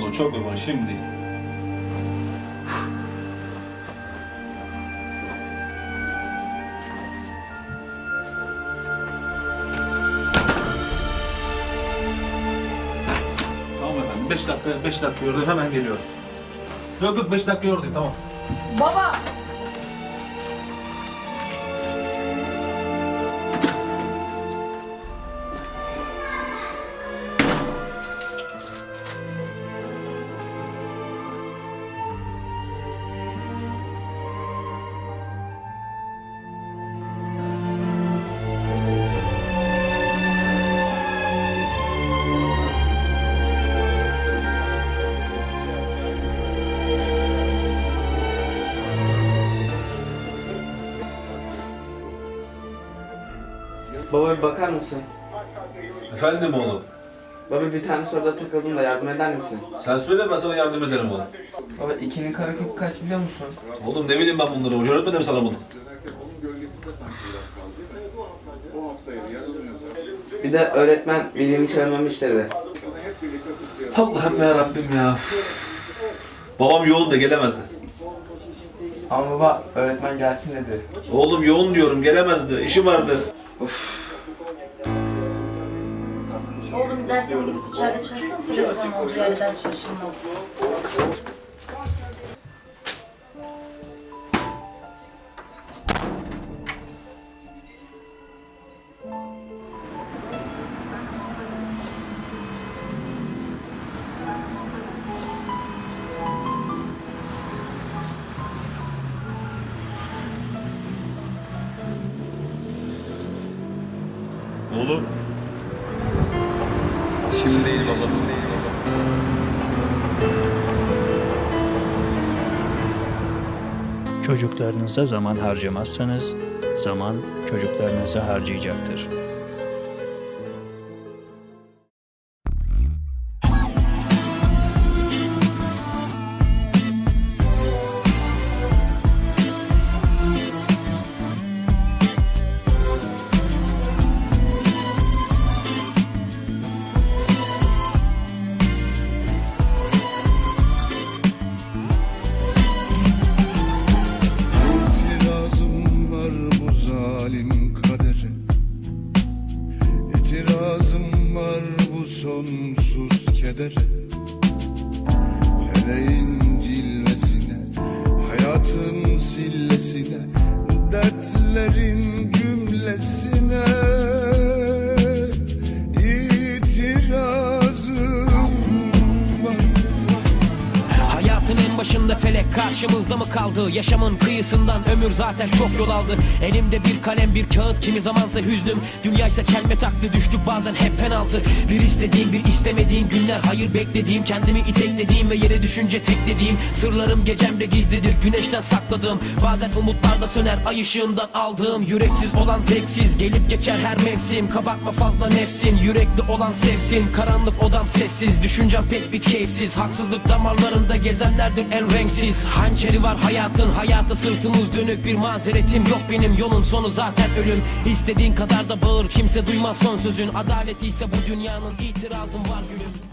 Bu çok uygun. Şimdi. Tamam efendim. 5 dakika, 5 dakika yordayım. Hemen geliyorum. Yok yok 5 dakika yordayım. Tamam. Baba! Baba bir bakar mısın? Efendim oğlum. Baba bir tane soruda takıldım da yardım eder misin? Sen söyle ben sana yardım ederim oğlum. Baba ikinin karekökü kaç biliyor musun? Oğlum ne bileyim ben bunları. Hoca öğretmedi mi sana bunu? Bir de öğretmen bildiğini çağırmamı istedi. Allah'ım ya Rabbim ya. Babam yoğun da gelemezdi. Ama baba öğretmen gelsin dedi. Oğlum yoğun diyorum gelemezdi. İşi vardı. Oğlum dersine gidip içeride çalışsana televizyon olduğu yerde ders çalışılmaz. Oğlum. Şimdi değil baba. Çocuklarınıza zaman harcamazsanız zaman çocuklarınızı harcayacaktır. Sonsuz kedere Feleğin cilvesine Hayatın sillesine Dertlerin cümlesine başında felek karşımızda mı kaldı? Yaşamın kıyısından ömür zaten çok yol aldı. Elimde bir kalem bir kağıt kimi zamansa hüznüm. Dünyaysa çelme taktı düştük bazen hep penaltı. Bir istediğim bir istemediğim günler hayır beklediğim. Kendimi iteklediğim ve yere düşünce teklediğim. Sırlarım gecemde gizlidir güneşten sakladığım. Bazen umutlarda söner ay ışığından aldığım. Yüreksiz olan zevksiz gelip geçer her mevsim. Kabartma fazla nefsin yürekli olan sevsin. Karanlık odan sessiz düşüncem pek bir keyifsiz. Haksızlık damarlarında gezenlerdir en renksiz. Hançeri var hayatın hayata sırtımız dönük bir mazeretim yok benim. Yolun sonu zaten ölüm. İstediğin kadar da bağır kimse duymaz son sözün. Adaleti ise bu dünyanın itirazım var gülüm.